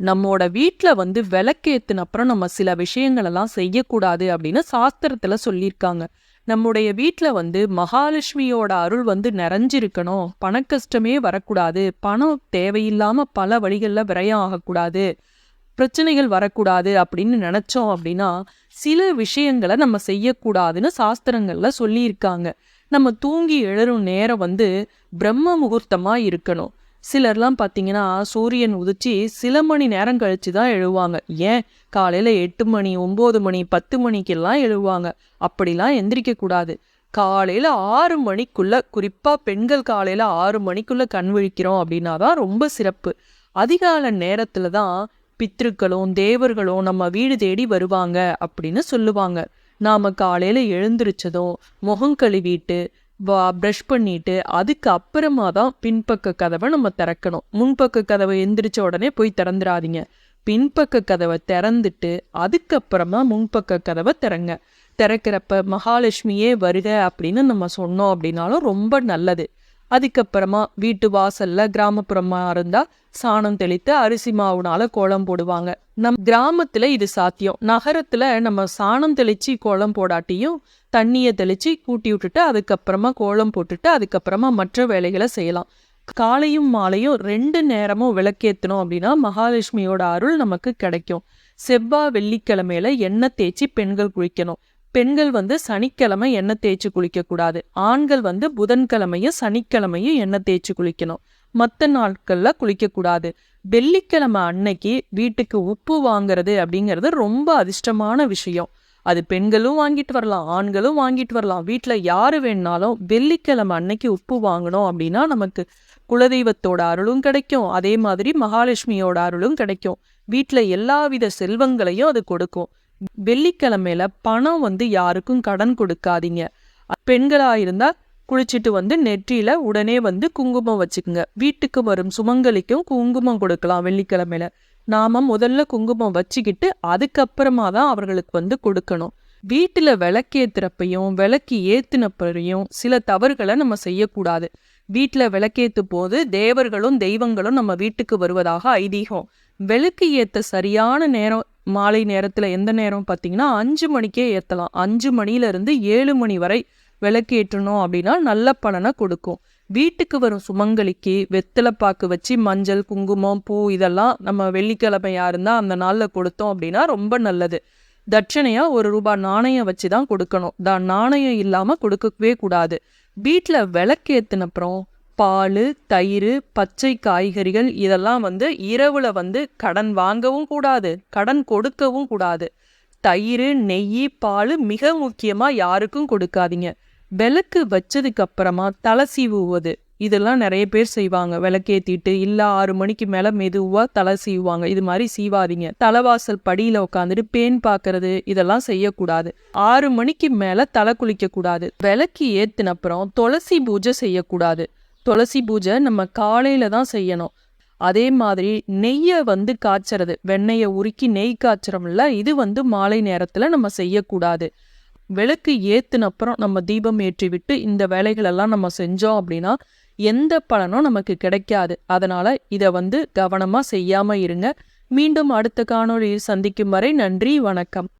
நம்மோட வீட்டில் வந்து விளக்கேத்துன அப்புறம் நம்ம சில விஷயங்களெல்லாம் செய்யக்கூடாது அப்படின்னு சாஸ்திரத்தில் சொல்லியிருக்காங்க. நம்முடைய வீட்டில் வந்து மகாலட்சுமியோட அருள் வந்து நிறைஞ்சிருக்கணும். பணக்கஷ்டமே வரக்கூடாது. பணம் தேவையில்லாமல் பல வழிகளில் விரயம் ஆகக்கூடாது பிரச்சனைகள் வரக்கூடாது அப்படின்னு நினச்சோம் அப்படின்னா சில விஷயங்களை நம்ம செய்யக்கூடாதுன்னு சாஸ்திரங்களில் சொல்லியிருக்காங்க. நம்ம தூங்கி எழுறும் நேரம் வந்து பிரம்ம முகூர்த்தமாக இருக்கணும். சிலர்லாம் பார்த்தீங்கன்னா சூரியன் உதிச்சு சில மணி நேரம் கழித்து தான் எழுவாங்க. ஏன்? காலையில் எட்டு மணி ஒம்பது மணி பத்து மணிக்கெல்லாம் எழுவாங்க. அப்படிலாம் எந்திரிக்கக்கூடாது காலையில் ஆறு மணிக்குள்ளே குறிப்பாக பெண்கள் காலையில் ஆறு மணிக்குள்ளே கண் விழிக்கிறோம் அப்படின்னா தான் ரொம்ப சிறப்பு. அதிகால நேரத்தில் தான் பித்திருக்களும் தேவர்களும் நம்ம வீடு தேடி வருவாங்க அப்படின்னு சொல்லுவாங்க. நாம் காலையில் எழுந்திரிச்சதும் முகம் கழுவிட்டு ப்ரஷ் பண்ணிட்டு அதுக்கு அப்புறமா தான் பின்பக்க கதவை நம்ம திறக்கணும். முன்பக்க கதவை எந்திரிச்ச உடனே போய் திறந்துடாதீங்க. பின்பக்க கதவை திறந்துட்டு அதுக்கப்புறமா முன்பக்க கதவை திறங்க. திறக்கிறப்ப மகாலட்சுமியே வருக அப்படின்னு நம்ம சொன்னோம் அப்படின்னாலும் ரொம்ப நல்லது. அதுக்கப்புறமா வீட்டு வாசல்ல கிராமப்புறமா இருந்தா சாணம் தெளித்து அரிசி மாவுனால கோலம் போடுவாங்க. நம் கிராமத்துல இது சாத்தியம். நகரத்துல நம்ம சாணம் தெளிச்சு கோலம் போடாட்டியும் தண்ணியை தெளிச்சு கூட்டி விட்டுட்டு அதுக்கப்புறமா கோலம் போட்டுட்டு அதுக்கப்புறமா மற்ற வேலைகளை செய்யலாம். காலையும் மாலையும் ரெண்டு நேரமும் விளக்கேற்றினோம் அப்படின்னா மகாலட்சுமியோட அருள் நமக்கு கிடைக்கும். செவ்வாய் வெள்ளிக்கிழமையில எண்ணெய் தேய்ச்சி பெண்கள் குளிக்கணும். பெண்கள் வந்து சனிக்கிழமை எண்ணெய் தேய்ச்சி குளிக்கக்கூடாது ஆண்கள் வந்து புதன்கிழமையும் சனிக்கிழமையும் எண்ணெய் தேய்ச்சி குளிக்கணும். மற்ற நாட்களில் குளிக்கக்கூடாது வெள்ளிக்கிழமை அன்னைக்கு வீட்டுக்கு உப்பு வாங்குறது அப்படிங்கிறது ரொம்ப அதிர்ஷ்டமான விஷயம். அது பெண்களும் வாங்கிட்டு வரலாம் ஆண்களும் வாங்கிட்டு வரலாம். வீட்டில் யார் வேணாலும் வெள்ளிக்கிழமை அன்னைக்கு உப்பு வாங்கணும் அப்படின்னா நமக்கு குலதெய்வத்தோட அருளும் கிடைக்கும். அதே மாதிரி மகாலட்சுமியோட அருளும் கிடைக்கும். வீட்டில் எல்லாவித செல்வங்களையும் அது கொடுக்கும். வெள்ளிக்கிழமையில பணம் வந்து யாருக்கும் கடன் கொடுக்காதீங்க. பெண்களாக இருந்தால் குளிச்சுட்டு வந்து நெற்றியில் உடனே வந்து குங்குமம் வச்சுக்குங்க. வீட்டுக்கு வரும் சுமங்கலிக்கும் குங்குமம் கொடுக்கலாம் வெள்ளிக்கிழமையில. நாம முதல்ல குங்குமம் வச்சுக்கிட்டு அதுக்கப்புறமா தான் அவர்களுக்கு வந்து கொடுக்கணும். வீட்டுல விளக்கேத்துறப்பையும் விளக்கு ஏத்துனப்பையும் சில தவறுகளை நம்ம செய்யக்கூடாது. வீட்டுல விளக்கேத்து போது தேவர்களும் தெய்வங்களும் நம்ம வீட்டுக்கு வருவதாக ஐதீகம். விளக்கு ஏத்த சரியான நேரம் மாலை நேரத்தில் எந்த நேரம் பார்த்தீங்கன்னா அஞ்சு மணிக்கே ஏற்றலாம் அஞ்சு மணியிலேருந்து ஏழு மணி வரை விளக்கு ஏற்றணும் அப்படின்னா நல்ல பலனை கொடுக்கும். வீட்டுக்கு வரும் சுமங்கலிக்கு வெத்தலைப்பாக்கு வச்சு மஞ்சள் குங்குமம் பூ இதெல்லாம் நம்ம வெள்ளிக்கிழமையா இருந்தால் அந்த நாளில் கொடுத்தோம் அப்படின்னா ரொம்ப நல்லது. தட்சணையாக ஒரு ரூபாய் நாணயம் வச்சு தான் கொடுக்கணும். தான் நாணயம் இல்லாமல் கொடுக்கவே கூடாது. வீட்டுல விளக்கேத்தினப்புறம் பால் தயிர் பச்சை காய்கறிகள் இதெல்லாம் வந்து இரவில் வந்து கடன் வாங்கவும் கூடாது கடன் கொடுக்கவும் கூடாது. தயிர் நெய் பால் மிக முக்கியமாக யாருக்கும் கொடுக்காதீங்க. விளக்கு வச்சதுக்கு அப்புறமா தலை சீவுவது. இதெல்லாம் நிறைய பேர் செய்வாங்க. விளக்கேற்றிட்டு இல்லை ஆறு மணிக்கு மேலே மெதுவாக தலை சீவுவாங்க. இது மாதிரி சீவாதீங்க. தலைவாசல் படியில் உட்காந்துட்டு பேன் பார்க்கறது இதெல்லாம் செய்யக்கூடாது. ஆறு மணிக்கு மேலே தலை குளிக்கக்கூடாது. விளக்கு ஏற்றினப்புறம் அப்புறம் துளசி பூஜை செய்யக்கூடாது. துளசி பூஜை நம்ம காலையில் தான் செய்யணும். அதே மாதிரி நெய்யை வந்து காய்ச்சறது வெண்ணெயை உருக்கி நெய் காய்ச்சறோம்ல இது வந்து மாலை நேரத்தில் நம்ம செய்யக்கூடாது. விளக்கு ஏற்றுனப்புறம் அப்புறம் நம்ம தீபம் ஏற்றி விட்டு இந்த வேலைகளெல்லாம் நம்ம செஞ்சோம் அப்படின்னா எந்த பலனும் நமக்கு கிடைக்காது. அதனால் இதை வந்து கவனமாக செய்யாமல் இருங்க. மீண்டும் அடுத்த காணொளியில் சந்திக்கும் வரை நன்றி வணக்கம்.